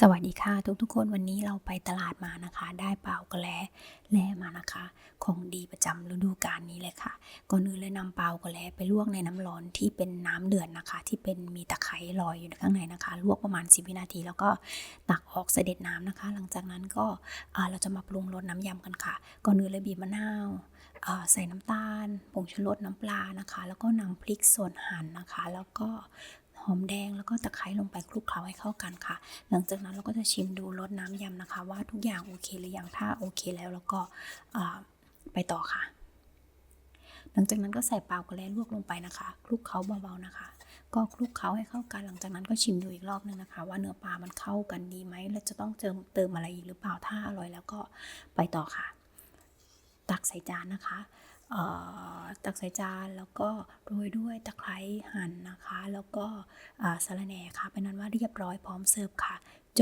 สวัสดีค่ะทุกทุกๆคนวันนี้เราไปตลาดมานะคะ ได้เปล่ากระแลแล่มานะคะ ของดีประจำฤดูกาลนี้เลยค่ะ ก่อนอื่นเลยนำเปล่ากระแลไปลวกในน้ำร้อนที่เป็นน้ำเดือดนะคะ ที่เป็นมีตะไคร้ลอยอยู่ข้างในนะคะ ลวกประมาณ 10 วินาทีแล้วก็ตักออกเสด็จน้ำนะคะ หลังจากนั้นก็เราจะมาปรุงรสน้ำยำกันค่ะ ก่อนอื่นเลยบีบมะนาวใส่น้ำตาลผงชูรสน้ำปลานะคะ แล้วก็นำพริกส่วนหั่นนะคะ แล้วก็ อมแดงแล้วก็ตะไคร้ลงไปคลุกเคล้าให้เข้ากันค่ะ หลังจากนั้นเราก็จะชิมดูรสน้ำยำนะคะ ว่าทุกอย่างโอเคหรือยังถ้าโอเคแล้วแล้วก็ไปต่อค่ะ หลังจากนั้นก็ใส่เปล่ากระแลลวกลงไปนะคะคลุกเคล้าเบาๆนะคะ ก็คลุกเคล้าให้เข้ากัน หลังจากนั้นก็ชิมดูอีกรอบนึงนะคะ ว่าเนื้อปลามันเข้ากันดีไหมแล้วจะต้องเติมเติมอะไรอีกหรือเปล่าถ้าอร่อยแล้วก็ไปต่อค่ะ ตักใส่จานนะคะเอ่อตักใส่จานแล้วก็โรยด้วยตะไคร้หั่นนะคะ แล้วก็สะระแหน่ค่ะเป็นนั้นว่าเรียบร้อยพร้อมเสิร์ฟค่ะ โจ